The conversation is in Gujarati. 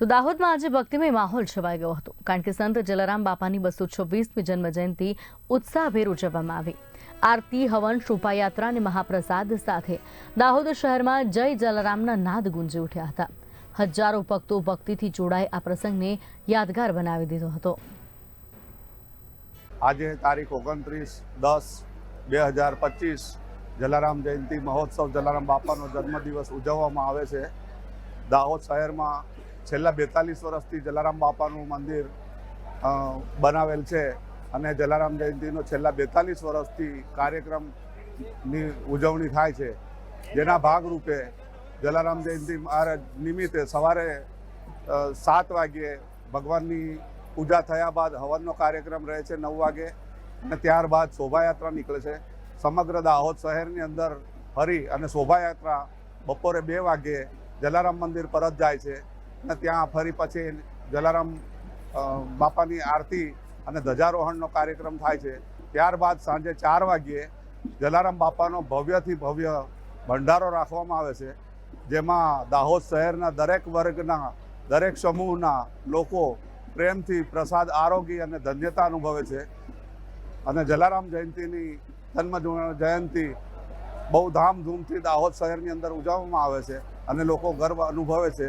તો દાહોદમાં આજે ભક્તિમય માહોલ છવાઈ ગયો હતો, કારણ કે સંત જલારામ બાપાની બસો છવ્વીસમી જન્મજયંતિ ઉત્સાહભેર ઉજવવામાં આવી. આરતી, હવન, શોભાયાત્રા અને મહાપ્રસાદ સાથે દાહોદ શહેરમાં જય જલારામના નાદ ગુંજી ઉઠ્યા હતા. હજારો ભક્તો ભક્તિથી જોડાઈ આ પ્રસંગને યાદગાર બનાવી દીધો હતો. આજે તારીખ ઓગણત્રીસ દસ બે હજાર પચીસ જલારામ જયંતિ મહોત્સવ જલારામ બાપાનો જન્મદિવસ ઉજવવામાં આવે છે. દાહોદ શહેરમાં છેલ્લા બેતાલીસ વર્ષથી જલારામ બાપાનું મંદિર બનાવેલ છે અને જલારામ જયંતિનો છેલ્લા બેતાલીસ વર્ષથી કાર્યક્રમની ઉજવણી થાય છે. જેના ભાગરૂપે જલારામ જયંતિ મહારાજ નિમિત્તે સવારે સાત વાગ્યે ભગવાનની પૂજા થયા બાદ હવનનો કાર્યક્રમ રહે છે નવ વાગે અને ત્યારબાદ શોભાયાત્રા નીકળે છે. સમગ્ર દાહોદ શહેરની અંદર ફરી અને શોભાયાત્રા બપોરે બે વાગ્યે જલારામ મંદિર પરત જાય છે. અને ત્યાં ફરી પછી જલારામ બાપાની આરતી અને ધ્વજારોહણનો કાર્યક્રમ થાય છે. ત્યારબાદ સાંજે ચાર વાગ્યે જલારામ બાપાનો ભવ્યથી ભવ્ય ભંડારો રાખવામાં આવે છે, જેમાં દાહોદ શહેરના દરેક વર્ગના, દરેક સમૂહના લોકો પ્રેમથી પ્રસાદ, આરોગી અને ધન્યતા અનુભવે છે. અને જલારામ જયંતિની જન્મ જયંતિ બહુ ધામધૂમથી દાહોદ શહેરની અંદર ઉજવવામાં આવે છે અને લોકો ગર્વ અનુભવે છે.